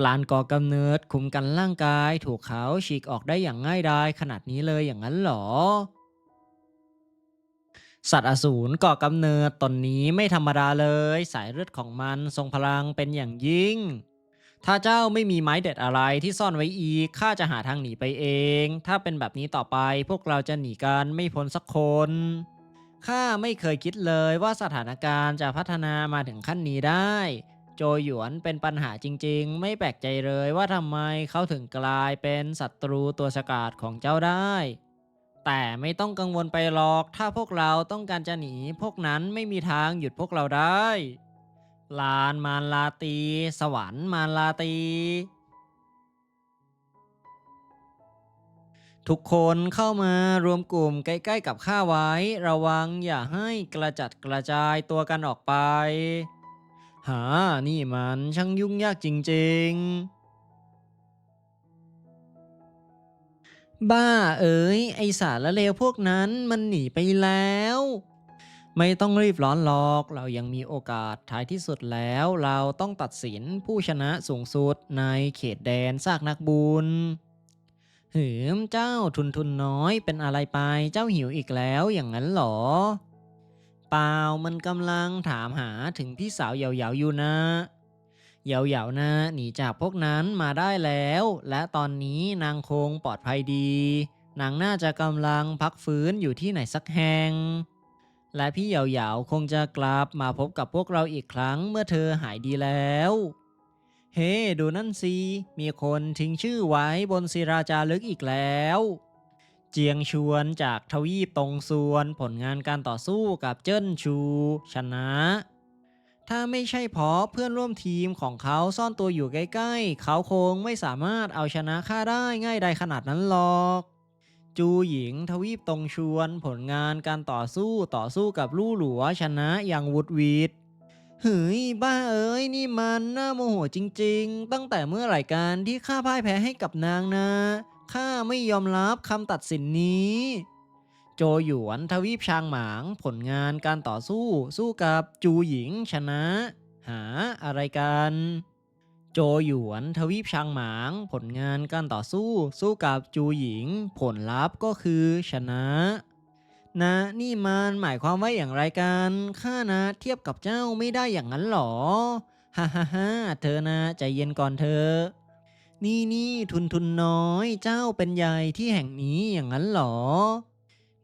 ปลานก่อกำเนิดคุมกันร่างกาย ถูกเขาฉีกออกได้อย่างง่ายดายขนาดนี้เลยอย่างนั้นหรอ สัตว์อสูรก่อกำเนิดตนนี้ไม่ธรรมดาเลย สายเลือดของมันทรงพลังเป็นอย่างยิ่ง ถ้าเจ้าไม่มีไม้เด็ดอะไรที่ซ่อนไว้อีกข้าจะหาทางหนีไปเอง ถ้าเป็นแบบนี้ต่อไปพวกเราจะหนีกันไม่พ้นสักคนข้าไม่เคยคิดเลยว่าสถานการณ์จะพัฒนามาถึงขั้นนี้ได้ โจหยวนเป็นปัญหาจริงๆ ไม่แปลกใจเลยว่าทำไมเขาถึงกลายเป็นศัตรูตัวสกาดของเจ้าได้ แต่ไม่ต้องกังวลไปหรอก ถ้าพวกเราต้องการจะหนี พวกนั้นไม่มีทางหยุดพวกเราได้ ลานมารลาตี สวรรค์มารลาตีทุกคนเข้ามารวมกลุ่มใกล้ๆกับข้าไว้ ระวังอย่าให้กระจัดกระจายตัวกันออกไป หา นี่มันช่างยุ่งยากจริงๆ บ้าเอ๋ย ไอสารละเลวพวกนั้นมันหนีไปแล้ว ไม่ต้องรีบร้อนหรอก เรายังมีโอกาสท้ายที่สุดแล้ว เราต้องตัดสินผู้ชนะสูงสุดในเขตแดนซากนักบุญหืมเจ้าทุนทุนน้อยเป็นอะไรไปเจ้าหิวอีกแล้วอย่างนั้นเหรอ เปล่ามันกำลังถามหาถึงพี่สาวเหยาๆอยู่นะเหยาๆนะหนีจากพวกนั้นมาได้แล้ว และตอนนี้นางคงปลอดภัยดี นางน่าจะกำลังพักฟื้นอยู่ที่ไหนสักแห่งและพี่เหยาๆคงจะกลับมาพบกับพวกเราอีกครั้งเมื่อเธอหายดีแล้ว เฮ้ ดูนั่นสิ มีคนทิ้งชื่อไว้บนศิราจารึกอีกแล้ว เจียงชวนจากทวีปตรงส่วนผลงานการต่อสู้กับเจิ้นชู ชนะ ถ้าไม่ใช่เพราะเพื่อนร่วมทีมของเขาซ่อนตัวอยู่ใกล้ๆ เขาคงไม่สามารถเอาชนะข้าได้ง่ายใดขนาดนั้นหรอก จูหญิงทวีปตรงชวนผลงานการต่อสู้ต่อสู้กับลู่หลัวชนะอย่างวุดวีดเฮ้ยบ้าเอ้ยนี่มันน่าโมโหจริง ๆ ตั้งแต่เมื่อไหร่กันที่ข้าพ่ายแพ้ให้กับนางนะ ข้าไม่ยอมรับคำตัดสินนี้ โจหยวนทวีปชางหมาง ผลงานการต่อสู้สู้กับจูหญิงชนะ หาอะไรกัน โจหยวนทวีปชางหมาง ผลงานการต่อสู้สู้กับจูหญิง ผลลัพธ์ก็คือชนะนะนี่มันหมายความว่าอย่างไรกันข้านะเทียบกับเจ้าไม่ได้อย่างนั้นหรอ ฮ่าฮ่าฮ่าเธอนะใจเย็นก่อนเธอ นี่นี่ทุนทุนน้อยเจ้าเป็นใหญ่ที่แห่งนี้อย่างนั้นหรอ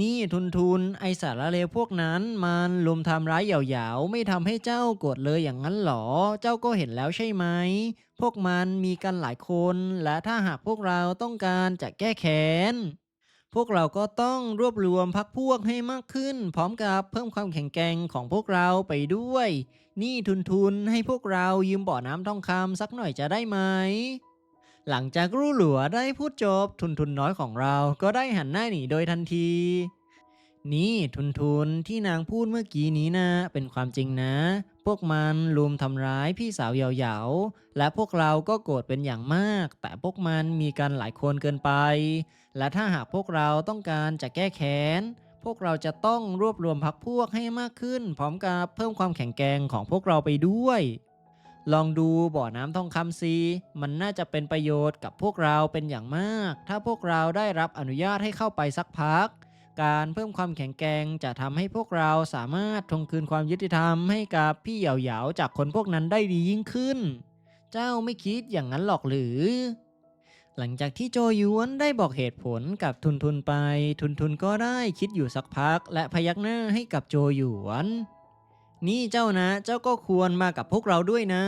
นี่ทุนทุนไอสารเลวพวกนั้นมันลุมทำร้ายเหยาๆไม่ทำให้เจ้าโกรธเลยอย่างนั้นหรอ เจ้าก็เห็นแล้วใช่ไหม พวกมันมีกันหลายคนและถ้าหากพวกเราต้องการจะแก้แค้นพวกเราก็ต้องรวบรวมพักพวกให้มากขึ้น พร้อมกับเพิ่มความแข็งแกร่งของพวกเราไปด้วย นี่ทุนทุนให้พวกเรายืมบ่อน้ำทองคำสักหน่อยจะได้ไหม หลังจากรู้หลัวได้พูดจบทุนทุนน้อยของเราก็ได้หันหน้าหนีโดยทันที นี่ทุนทุนที่นางพูดเมื่อกี้นี้นะ เป็นความจริงนะ พวกมันลุมทำร้ายพี่สาวเหยาๆและพวกเราก็โกรธเป็นอย่างมาก แต่พวกมันมีกันหลายคนเกินไป และถ้าหากพวกเราต้องการจะแก้แค้นพวกเราจะต้องรวบรวมพักพวกให้มากขึ้น พร้อมกับเพิ่มความแข็งแกร่งของพวกเราไปด้วย ลองดูบ่อน้ำทองคำซีมันน่าจะเป็นประโยชน์กับพวกเราเป็นอย่างมาก ถ้าพวกเราได้รับอนุญาตให้เข้าไปสักพัก การเพิ่มความแข็งแกร่งจะทำให้พวกเราสามารถทวงคืนความยุติธรรมให้กับพี่เหยาๆจากคนพวกนั้นได้ดียิ่งขึ้น เจ้าไม่คิดอย่างนั้นหรอกหรือ หลังจากที่โจยวนได้บอกเหตุผลกับทุนทุนไป ทุนทุนก็ได้คิดอยู่สักพัก และพยักหน้าให้กับโจยวน นี่เจ้านะ เจ้าก็ควรมากับพวกเราด้วยนะ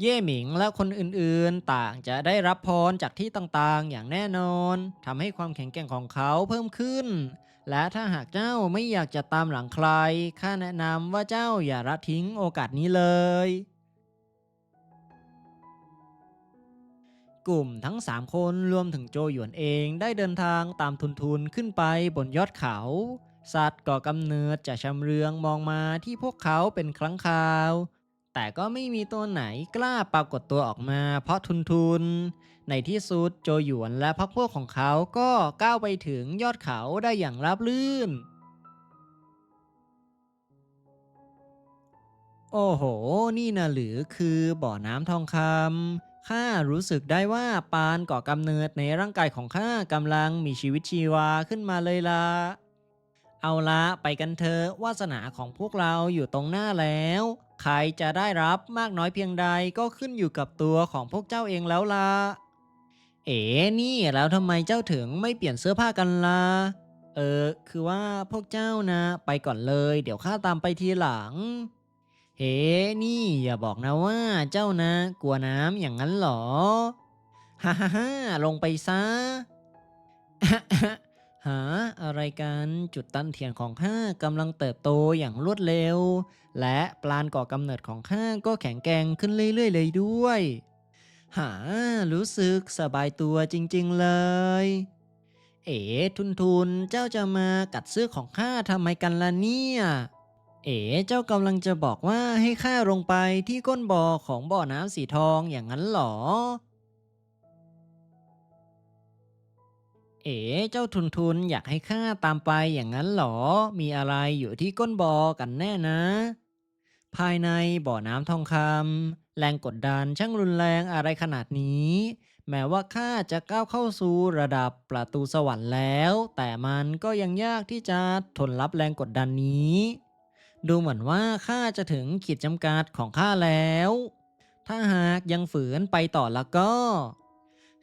เย่หมิงและคนอื่นๆ ต่างจะได้รับพรจากที่ต่างๆ อย่างแน่นอนทำให้ความแข็งแกร่งของเขาเพิ่มขึ้น และถ้าหากเจ้าไม่อยากจะตามหลังใครข้าแนะนำว่าเจ้าอย่าละทิ้งโอกาสนี้เลย กลุ่มทั้ง 3 คนรวมถึงโจหยวนเองได้เดินทางตามทุนทุนขึ้นไปบนยอดเขา สัตว์ก่อกำเนิดจะชำเรืองมองมาที่พวกเขาเป็นครั้งคราว แต่ก็ไม่มีตัวไหนกล้าปรากฏตัวออกมา เพราะทุนทุน ในที่สุดโจหยวนและพรรคพวกของเขาก็ก้าวไปถึงยอดเขาได้อย่างราบรื่น โอ้โห นี่นะหรือคือบ่อน้ำทองคำข้ารู้สึกได้ว่าปานก่อกำเนิดในร่างกายของข้ากำลังมีชีวิตชีวาขึ้นมาเลยล่ะ เอาละไปกันเถอะวาสนาของพวกเราอยู่ตรงหน้าแล้ว ใครจะได้รับมากน้อยเพียงใดก็ขึ้นอยู่กับตัวของพวกเจ้าเองแล้วล่ะ เอ๋นี่แล้วทำไมเจ้าถึงไม่เปลี่ยนเสื้อผ้ากันล่ะ เออ คือว่าพวกเจ้านะไปก่อนเลย เดี๋ยวข้าตามไปทีหลัง เฮ้นี่อย่าบอกนะว่าเจ้านะ กลัวน้ำอย่างนั้นหรอ ฮ่าฮ่าฮ่าลงไปซะ หาอะไรกันจุดตันเทียนของข้ากำลังเติบโตอย่างรวดเร็ว และปลานก่อกำเนิดของข้าก็แข็งแกร่งขึ้นเรื่อยๆเลยด้วย หา รู้สึกสบายตัวจริงๆเลย เอ๋ทุนทุนเจ้าจะมากัดเสื้อของข้าทำไมกันล่ะเนี่ย เอ๋เจ้ากำลังจะบอกว่าให้ข้าลงไปที่ก้นบ่อของบ่อน้ำสีทองอย่างนั้นเหรอ เอ๋เจ้าทุนทุนอยากให้ข้าตามไปอย่างนั้นเหรอ มีอะไรอยู่ที่ก้นบ่อกันแน่นะ ภายในบ่อน้ำทองคำแรงกดดันช่างรุนแรงอะไรขนาดนี้ แม้ว่าข้าจะก้าวเข้าสู่ระดับประตูสวรรค์แล้ว แต่มันก็ยังยากที่จะทนรับแรงกดดันนี้ ดูเหมือนว่าข้าจะถึงขีดจำกัดของข้าแล้ว ถ้าหากยังฝืนไปต่อแล้วก็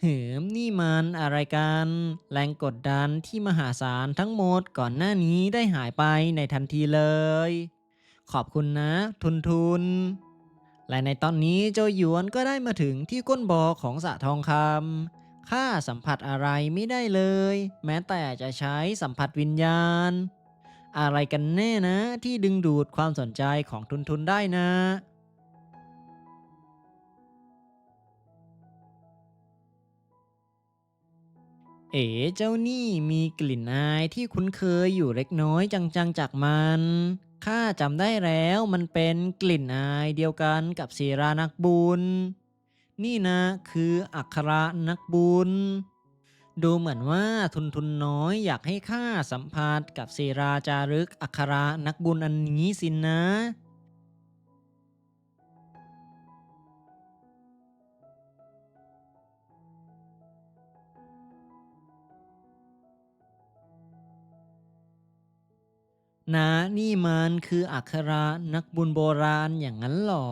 เหืมนี่มันอะไรกัน แรงกดดันที่มหาศาลทั้งหมดก่อนหน้านี้ได้หายไปในทันทีเลย ขอบคุณนะ ทุนทุน และในตอนนี้โจหยวนก็ได้มาถึงที่ก้นบ่อของสะทองคำข้าสัมผัสอะไรไม่ได้เลย แม้แต่จะใช้สัมผัสวิญญาณ อะไรกันแน่นะที่ดึงดูดความสนใจของทุนทุนได้นะ เอ๋เจ้านี่มีกลิ่นอายที่คุ้นเคยอยู่เล็กน้อยจังๆจากมันข้าจำได้แล้วมันเป็นกลิ่นอายเดียวกันกับศิรานักบุญ นี่นะคืออัคระนักบุญ ดูเหมือนว่าทุนทุนน้อยอยากให้ข้าสัมผัสกับศิราจารึกอัคระนักบุญอันนี้สินนะ นะนี่มันคืออักขระนักบุญโบราณอย่างนั้นเหรอ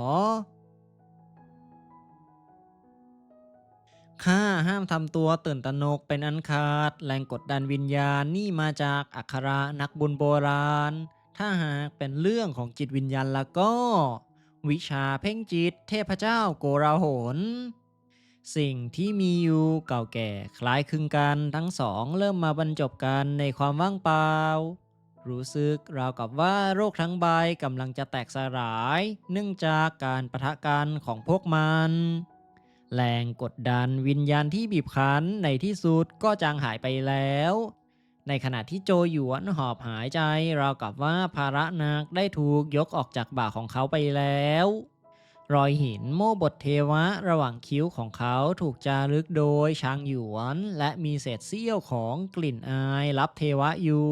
ข้าห้ามทำตัวตื่นตระหนกเป็นอันขาด แรงกดดันวิญญาณนี่มาจากอักขระนักบุญโบราณ ถ้าหากเป็นเรื่องของจิตวิญญาณแล้วก็ วิชาเพ่งจิตเทพเจ้าโกราหนสิ่งที่มีอยู่เก่าแก่คล้ายคลึงกันทั้งสองเริ่มมาบรรจบกันในความว่างเปล่า รู้สึกราวกับว่าโรคทั้งใบกำลังจะแตกสลาย เนื่องจากการปะทะกันของพวกมัน แรงกดดันวิญญาณที่บีบคั้นในที่สุดก็จางหายไปแล้ว ในขณะที่โจหยวนหอบหายใจ ราวกับว่าภาระหนักได้ถูกยกออกจากบ่าของเขาไปแล้ว รอยหินโม่บทเทวะระหว่างคิ้วของเขาถูกจารึกโดยชางหยวน และมีเศษเสี้ยวของกลิ่นอายรับเทวะอยู่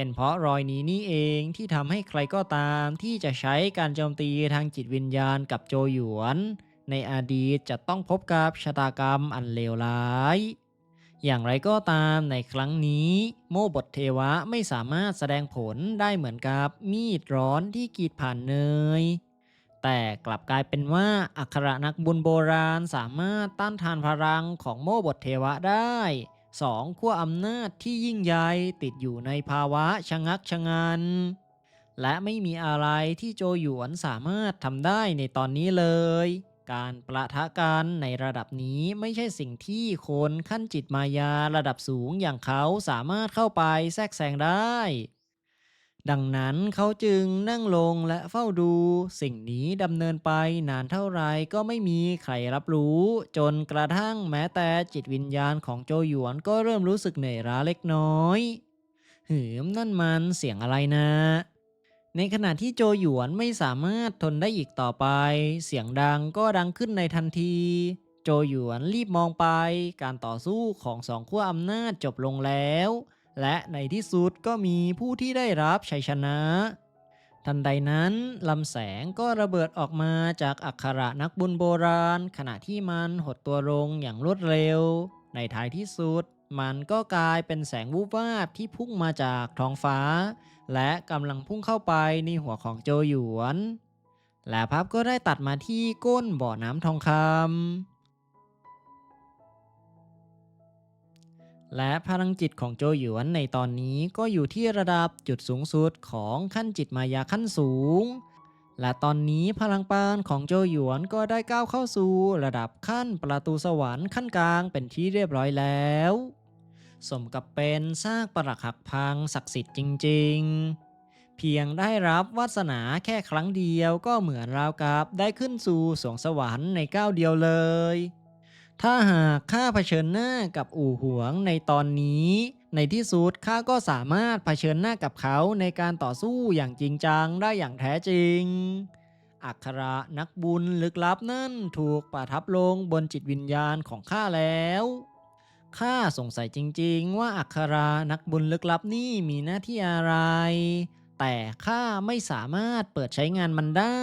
เป็นเพราะรอยนี้นี่เองที่ทำให้ใครก็ตามที่จะใช้การโจมตีทางจิตวิญญาณกับโจหยวน ในอดีตจะต้องพบกับชะตากรรมอันเลวร้าย อย่างไรก็ตามในครั้งนี้ โมบทเทวะไม่สามารถแสดงผลได้เหมือนกับมีดร้อนที่กีดผ่านเนยแต่กลับกลายเป็นว่าอัครนักบุญโบราณสามารถต้านทานพลังของโมบทเทวะได้ สองขั้วอำนาจที่ยิ่งใหญ่ติดอยู่ในภาวะชะงักชะงัน และไม่มีอะไรที่โจหยวนสามารถทำได้ในตอนนี้เลย การประทะกันในระดับนี้ไม่ใช่สิ่งที่คนขั้นจิตมายาระดับสูงอย่างเขาสามารถเข้าไปแทรกแซงได้ ดังนั้นเขาจึงนั่งลงและเฝ้าดู สิ่งนี้ดำเนินไปนานเท่าไรก็ไม่มีใครรับรู้ จนกระทั่งแม้แต่จิตวิญญาณของโจหยวนก็เริ่มรู้สึกเหนื่อยล้าเล็กน้อย หืมนั่นมันเสียงอะไรนะ ในขณะที่โจหยวนไม่สามารถทนได้อีกต่อไป เสียงดังก็ดังขึ้นในทันที โจหยวนรีบมองไป การต่อสู้ของสองขั้วอำนาจจบลงแล้ว และในที่สุดก็มีผู้ที่ได้รับชัยชนะ ทันใดนั้นลำแสงก็ระเบิดออกมาจากอักขระนักบุญโบราณ ขณะที่มันหดตัวลงอย่างรวดเร็ว ในท้ายที่สุด มันก็กลายเป็นแสงวูบวาบที่พุ่งมาจากท้องฟ้า และกำลังพุ่งเข้าไปในหัวของโจหยวน และภาพก็ได้ตัดมาที่ก้นบ่อน้ำทองคำ และพลังจิตของโจหยวนในตอนนี้ก็อยู่ที่ระดับจุดสูงสุดของขั้นจิตมายาขั้นสูง และตอนนี้พลังปานของโจหยวนก็ได้ก้าวเข้าสู่ระดับขั้นประตูสวรรค์ขั้นกลางเป็นที่เรียบร้อยแล้ว สมกับเป็นซากปรักหักพังศักดิ์สิทธิ์จริง ๆ เพียงได้รับวาสนาแค่ครั้งเดียวก็เหมือนราวกับได้ขึ้นสู่สวงสวรรค์ในก้าวเดียวเลย ถ้าหากข้าเผชิญหน้ากับอู่หวงในตอนนี้ ในที่สุดข้าก็สามารถเผชิญหน้ากับเขาในการต่อสู้อย่างจริงจังได้อย่างแท้จริง อักขระนักบุญลึกลับนั่นถูกประทับลงบนจิตวิญญาณของข้าแล้วข้าสงสัยจริง ๆ ว่าอักขระนักบุญลึกลับนี่มีหน้าที่อะไร แต่ข้าไม่สามารถเปิดใช้งานมันได้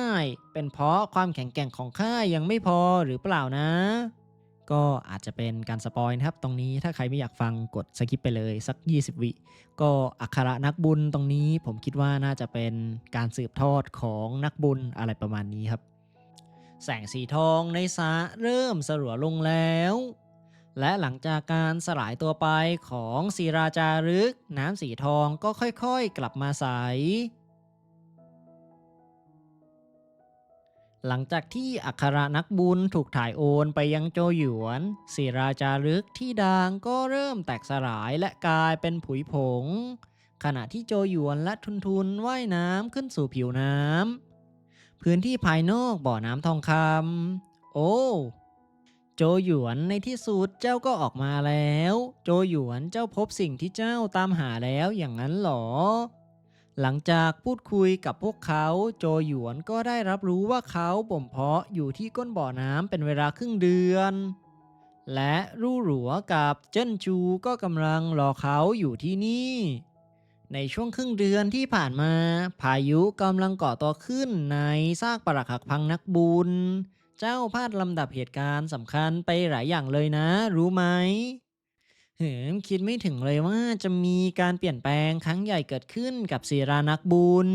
เป็นเพราะความแข็งแกร่งของข้ายังไม่พอหรือเปล่านะ ก็อาจจะเป็นการสปอยนะครับ ตรงนี้ถ้าใครไม่อยากฟังกดสกิปไปเลยสัก 20 วิ ก็อักขระนักบุญตรงนี้ผมคิดว่าน่าจะเป็นการสืบทอดของนักบุญอะไรประมาณนี้ครับ แสงสีทองในสระเริ่มสลัวลงแล้ว และหลังจากการสลายตัวไปของศิราจารึก น้ำสีทองก็ค่อยๆ กลับมาใส หลังจากที่อัครนักบุญถูกถ่ายโอนไปยังโจหยวนศิราจารึกที่ดังก็เริ่มแตกสลายและกลายเป็นผุยผง ขณะที่โจหยวนและทุนทุนว่ายน้ำขึ้นสู่ผิวน้ำพื้นที่ภายนอกบ่อน้ำทองคำโอ้ โจหยวนในที่สุดเจ้าก็ออกมาแล้ว โจหยวนเจ้าพบสิ่งที่เจ้าตามหาแล้วอย่างนั้นเหรอ หลังจากพูดคุยกับพวกเขาโจหยวนก็ได้รับรู้ว่าเขาบ่มเพาะอยู่ที่ก้นบ่อน้ำเป็นเวลาครึ่งเดือน และรู่หลัวกับเจิ้นจูก็กำลังรอเขาอยู่ที่นี่ ในช่วงครึ่งเดือนที่ผ่านมา พายุกำลังก่อตัวขึ้นในซากปรักหักพังนักบุญ เจ้าพลาดลำดับเหตุการณ์สำคัญไปหลายอย่างเลยนะ รู้ไหม หืมคิดไม่ถึงเลยว่าจะมีการเปลี่ยนแปลงครั้งใหญ่เกิดขึ้นกับศิรานักบุญ